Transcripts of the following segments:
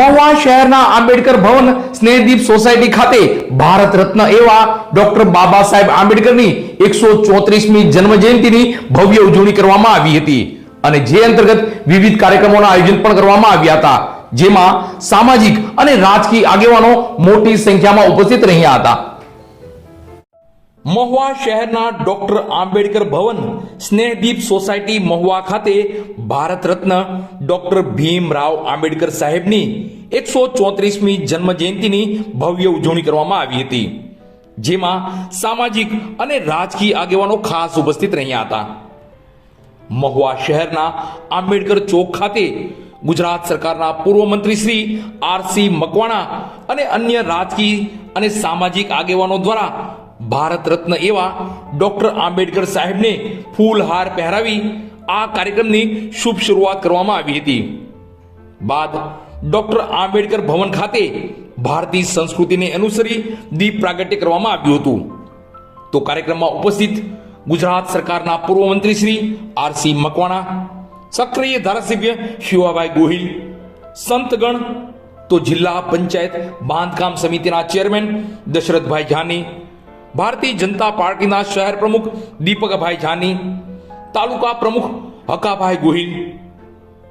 મહુવા શહેરના આંબેડકર ભવન સ્નેહદીપ સોસાયટી ખાતે ભારત રત્ન એવા ડોક્ટર બાબા સાહેબ આંબેડકરની એકસો ચોત્રીસમી જન્મ જયંતિની ભવ્ય ઉજવણી કરવામાં આવી હતી. અને જે અંતર્ગત વિવિધ કાર્યક્રમોના આયોજન પણ કરવામાં આવ્યા હતા. જેમાં સામાજિક અને રાજકીય આગેવાનો મોટી સંખ્યામાં ઉપસ્થિત રહ્યા હતા. મહુવા શહેરના ડોક્ટર આંબેડકર ભવન સ્નેહદીપ સોસાયટી મહુવા ખાતે ભારત રત્ન ડોક્ટર ભીમરાવ આંબેડકર સાહેબની એકસો ચોત્રીસમી જન્મ જયંતિની ભવ્ય ઉજવણી કરવામાં આવી હતી, જેમાં સામાજિક અને રાજકીય આગેવાનો ખાસ ઉપસ્થિત રહ્યા હતા. મહુવા શહેરના આંબેડકર ચોક ખાતે ગુજરાત સરકારના પૂર્વ મંત્રી શ્રી આરસી મકવાણા અને અન્ય રાજકીય અને સામાજિક આગેવાનો દ્વારા ભારત રત્ન એવા ડોક્ટર આંબેડકર સાહેબને ફૂલહાર પહેરાવી આ કાર્યક્રમની શુભ શરૂઆત કરવામાં આવી હતી. બાદ ડોક્ટર આંબેડકર ભવન ખાતે ભારતીય સંસ્કૃતિને અનુસરી દીપ પ્રાગટ્ય કરવામાં આવ્યું હતું. તો કાર્યક્રમમાં ઉપસ્થિત ગુજરાત સરકારના પૂર્વ મંત્રી શ્રી આરસી મકવાણા, સક્રિય ધારાસભ્ય શિવાભાઈ ગોહિલ, સંતગણ, તો જિલ્લા પંચાયત બાંધકામ સમિતિના ચેરમેન દશરથભાઈ જાની ભારતીય જનતા પાર્ટીના શહેર પ્રમુખ દીપકભાઈ જાની તાલુકા પ્રમુખ હકાભાઈ ગોહિલ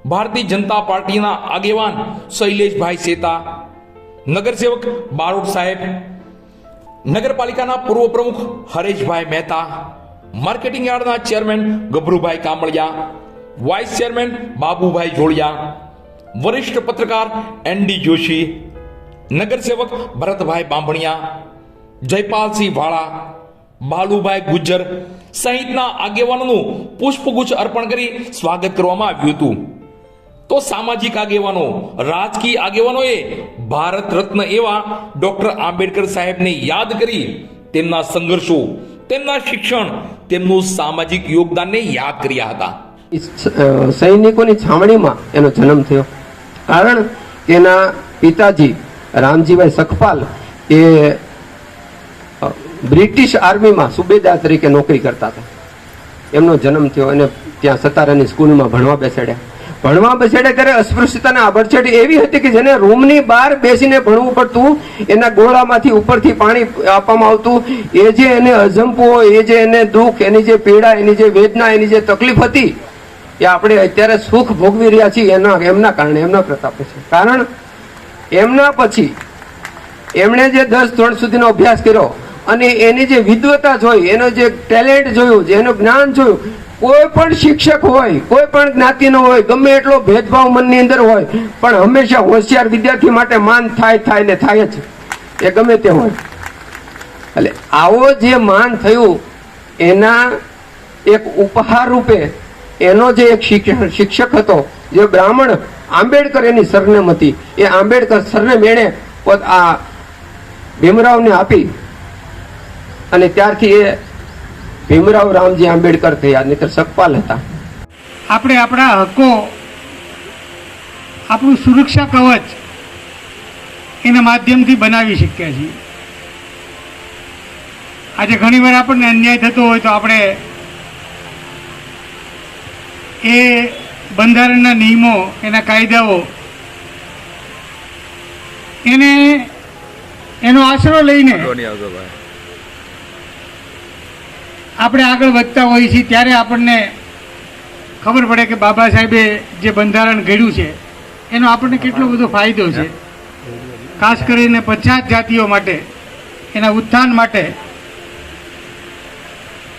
ભારતીય જનતા પાર્ટીના આગેવાન શૈલેષભાઈ સેતા નગરસેવક બારોટ સાહેબ નગરપાલિકાના પૂર્વ પ્રમુખ હરેશભાઈ મહેતા માર્કેટિંગ યાર્ડના chairman Gabharubhai Kamaliya vice chairman Babubhai Jodiya વરિષ્ઠ પત્રકાર એન ડી જોશી નગરસેવક ભરતભાઈ બાંભણિયા જયપાલસિંહ વાળા બાલુભાઈ ગુજ્જર સહિતના આગેવાનોનું પુષ્પગુચ્છ અર્પણ કરી સ્વાગત કરવામાં આવ્યું હતું. તો સામાજિક આગેવાનો, રાજકીય આગેવાનોએ ભારત રત્ન એવા ડોક્ટર આંબેડકર સાહેબને યાદ કરી તેમના સંઘર્ષો, તેમના શિક્ષણ, તેમનું સામાજિક યોગદાનને યાદ કર્યા હતા. સૈનિકોની છાવણીમાં એનો જન્મ થયો. કારણ એના પિતાજી રામજીભાઈ સખપાલ એ બ્રિટિશ આર્મીમાં સુબેદાર તરીકે નોકરી કરતા હતા. એમનો જન્મ થયો અને ત્યાં સતારાની સ્કૂલમાં ભણવા બેસાડ્યા. ભણવા બેસાડ્યા ત્યારે અસ્પૃશ્યતાના આબડછેડ એવી હતી કે જેને રૂમની બહાર બેસીને ભણવું પડતું, એના ગોળામાંથી ઉપરથી પાણી આપવામાં આવતું, એ જે એને અજંપો, એ જે એને દુઃખ, એની જે પીડા, એની જે વેદના, એની જે તકલીફ હતી, એ આપણે અત્યારે સુખ ભોગવી રહ્યા છીએ એના, એમના કારણે, એમના પ્રતાપે છે. કારણ એમના પછી એમણે જે દસ ધોરણ સુધીનો અભ્યાસ કર્યો અને એની જે વિદ્વતા જોઈ, એનો જે ટેલેન્ટ જોયું, જે એનું જ્ઞાન જોયું, કોઈ પણ શિક્ષક હોય, કોઈ પણ જ્ઞાતિનો હોય, ગમે એટલો ભેદભાવ મનની અંદર હોય, પણ હંમેશા હોશિયાર વિદ્યાર્થી માટે માન થાય થાય ને થાય જ. એ ગમે તે હોય. એટલે આવો જે માન થયું, એના એક ઉપહાર રૂપે, એનો જે એક શિક્ષક શિક્ષક હતો, જે બ્રાહ્મણ આંબેડકર એની સરનેમ હતી, એ આંબેડકર સરનેમ એણે આ ભીમરાવને આપી. અને ત્યારથી એ ભીમરાવ રામજી આંબેડકર થયા નહીતર સકપાલ હતા. આપણે આપણા હકો આપણું સુરક્ષા કવચ એના માધ્યમથી બનાવી શક્યા છીએ. આજે ઘણીવાર આપણને અન્યાય થતો હોય તો આપણે એ બંધારણના નિયમો એના કાયદાઓ એને એનો આશરો લઈને આપણે આગળ વધતા હોઈએ છીએ, ત્યારે આપણને ખબર પડે કે બાબા સાહેબે જે બંધારણ ઘડ્યું છે, એનો આપણને કેટલો બધો ફાયદો છે. ખાસ કરીને પછાત જાતિઓ માટે, એના ઉત્થાન માટે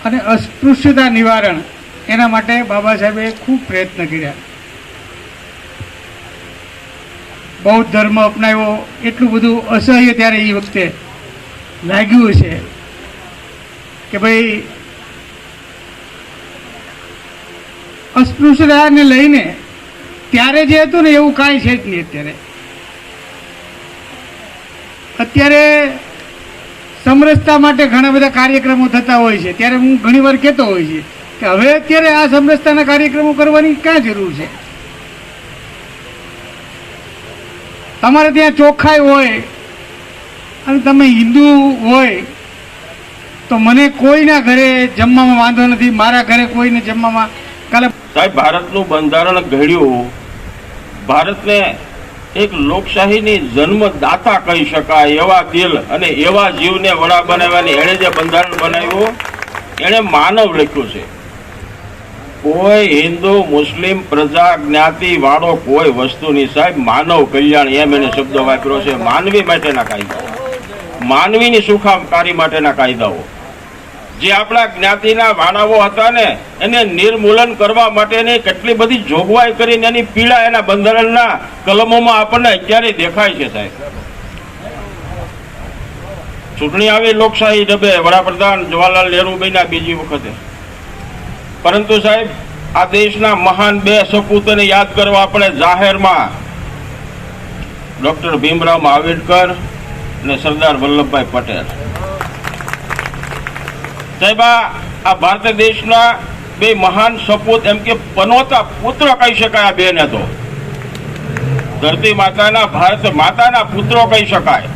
અને અસ્પૃશ્યતા નિવારણ એના માટે બાબા સાહેબે ખૂબ પ્રયત્ન કર્યા. બૌદ્ધ ધર્મ અપનાવ્યો, એટલું બધું અસહ્ય ત્યારે એ વખતે લાગ્યું છે કે ભાઈ અસ્પૃશ્યતાને લઈને ત્યારે જે હતું ને એવું કાંઈ છે જ નહીં અત્યારે. અત્યારે સમરસતા માટે ઘણા બધા કાર્યક્રમો થતા હોય છે. ત્યારે હું ઘણીવાર કહેતો હોય છે કે હવે અત્યારે આ સમરસતાના કાર્યક્રમો કરવાની ક્યાં જરૂર છે? તમારે ત્યાં ચોખ્ખાઈ હોય અને તમે હિન્દુ હોય તો મને કોઈના ઘરે જમવામાં વાંધો નથી. મારા ઘરે કોઈને જમવામાં સાહેબ, ભારતનું બંધારણ ઘડ્યું. ભારતને એક લોકશાહીની જન્મદાતા કહી શકાય એવા દિલ અને એવા જીવને વડા બનાવવાની એણે જે બંધારણ બનાવ્યું, એણે માનવ લખ્યું છે. કોઈ હિન્દુ, મુસ્લિમ, પ્રજા, જ્ઞાતિ, વાળો કોઈ વસ્તુની સાહેબ, માનવ કલ્યાણ એમ એને શબ્દ વાપર્યો છે. માનવી માટેના કાયદાઓ. માનવીની સુખાકારી માટેના કાયદાઓ. જે આપણા જ્ઞાતિના વાણાઓ હતા ને, એને નિર્મૂલન કરવા માટેની કેટલી બધી જોગવાઈ કરીને એની પીડા એના બંધારણના કલમોમાં આપણને અત્યારે દેખાય છે સાહેબ. ચૂંટણી આવી, લોકશાહી ડબે વડાપ્રધાન જવાહરલાલ નહેરુ બન્યા બીજી વખતે. પરંતુ સાહેબ, આ દેશના મહાન બે સપૂતોને યાદ કરવા આપણે જાહેરમાં ડોક્ટર ભીમરાવ આંબેડકર અને સરદાર વલ્લભભાઈ પટેલ. સાહેબ, આ ભારત દેશના બે મહાન સપૂત એમ કે પનોતા પુત્ર કહી શકાય આ બેને તો. ધરતી માતાના ભારત માતાના પુત્રો કહી શકાય.